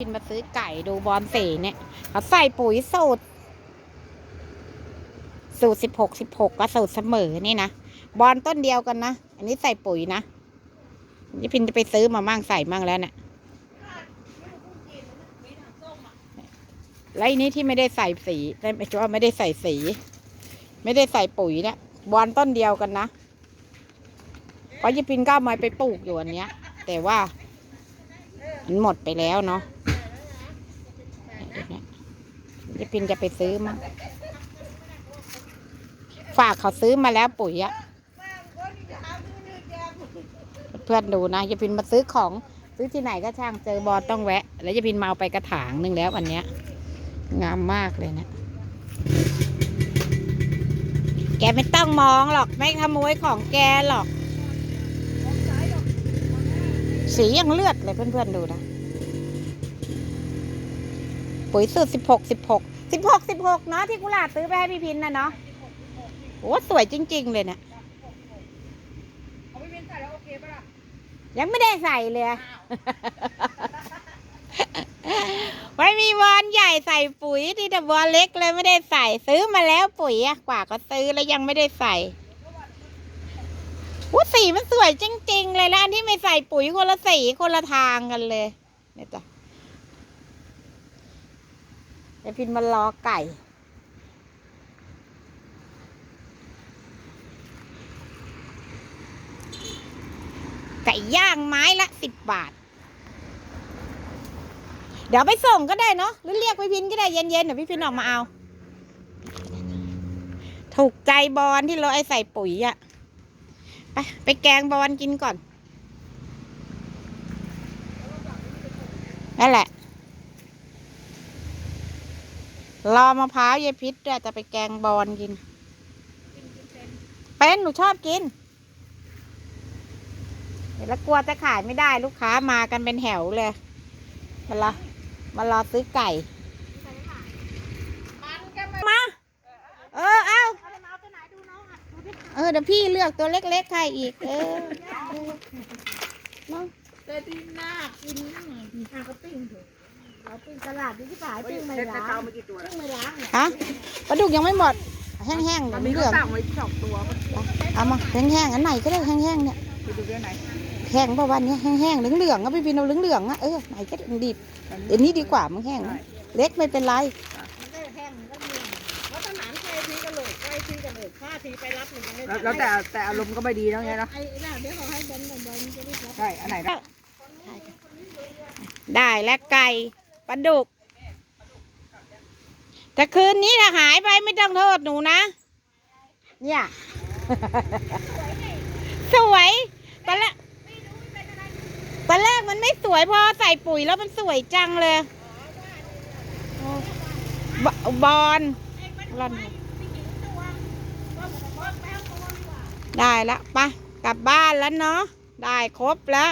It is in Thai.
กินมาซื้อไก่ดูบอลสีเนี่ยเขาใส่ปุ๋ยสูตร สูตรสิบหกสิบหกกับสูตรเสมอนี่นะบอลต้นเดียวกันนะอันนี้ใส่ปุ๋ยนะยี่พินจะไปซื้อมามั่งใส่มั่งแล้วเนะี่ยแล้วอันนี้ที่ไม่ได้ใส่สีไม่ใช่ว่าไม่ได้ใส่สี ไม่ได้ใส่ปุ๋ยเนี่ยบอลต้นเดียวกันนะเพราะยี่พินก็เอามาไปปลูกอยู่อันเนี้ย แต่ว่ามันหมดไปแล้วเนาะ ยายพินจะไปซื้อมาฝากเขาซื้อมาแล้วปุ๋ยอะเพื่อนดูนะยายพินมาซื้อของซื้อที่ไหนก็ช่างเจอบอต้องแวะ แล้วยายพินมาเอาไปกระถางหนึ่งแล้วอันเนี้ย งามมากเลยเนะ แกไม่ต้องมองหรอกไม่ขโมยของแกหรอก สียังเลือดเลยเพื่อนๆดูนะ ปุ๋ยสูตรสิบหกสิบหกสิบหกสิบหกเนาะที่กุหลาบซื้อไปให้พี่พินนะเนาะโอ้สวยจริง ๆ เลยเนี่ยเอาไม่เป็นใส่แล้วโอเคปะล่ะยังไม่ได้ใส่เลยไม่มีวอนใหญ่ใส่ปุ๋ยที่แต่วอนเล็กเลยไม่ได้ใส่ซื้อมาแล้วปุ๋ยอะกว่าก็ซื้อแล้วยังไม่ได้ใส่อู้สีมันสวยจริง ๆ เลยแล้วอันที่ไม่ใส่ปุ๋ยคนละสีคนละทางกันเลยเนี่ยจ้ะ ไอพินมารอไก่ ไก่ย่างไม้ละสิบบาท เดี๋ยวไปส่งก็ได้เนาะหรือเรียกพี่พินก็ได้เย็นๆเดี๋ยวพี่พินออกมาเอา ถูกใจบอลที่เราไอใส่ปุ๋ยอะไปไปแกงบอลกินก่อนนั่นแหละ รอมะพร้าวยายพิษด้วยจะไปแกงบอลกิน เป็นหนูชอบกิน เดี๋ยวแล้วกลัวจะขายไม่ได้ลูกค้ามากันเป็นแถวเลยมารอมารอซื้อไก่มันแกไม่มาเออ เอาเอาเอาตัวไหนดูน้องอะดูดิเออเดี๋ยวพี่เลือกตัวเล็กๆใครอีก เออเออเนาะแต่ที่น่ากินน่ะมีทางก็ปิ้งเถอะ เราปิ้งตลาดดีที่ฝ่ายปิ้งไม่เซ็ตล้างเตามากี่ตัวปิ้งไม่ล้างเนี่ยฮะปลาดุกยังไม่หมด แห้งๆตอนเหนี้ลืก็องสั่งไว้สองตัวๆเอามาแห้งๆอันไหนก็ได้แห้งๆเนี่ยไปดูด้วยไหนแห้งเพราะวันนี้แห้งๆเหลืองๆอะพี่พินเอาเหลืองๆอะเออไหนก็ได้ดิบเดี๋ยวนี้ดีกว่ามันแห้งนะเล็กไม่เป็นไร มันก็แห้งมันก็เลี่ยนแล้วทหารใครทีกันเลยใครทีกันเลยข้าทีไปรับหนึ่งยังไม่แล้วแล้วแต่แต่อารมณ์ก็ไม่ดีแล้วไงนะไอ้น่ะเดี๋ยวเขาให้เบนเบนเบนจะได้รับ ใช่อันไหนนะ ได้และไก่ ปลาดุก แต่คืนนี้ถ้าหายไปไม่ต้องโทษหนูนะ เนี่ย สวยตอนแรกตอนแรกมันไม่สวยพอใส่ปุ๋ยแล้วมันสวยจังเลยบบอลร่อนได้ละไปะกลับบ้านแล้วเนาะได้ครบแล้ว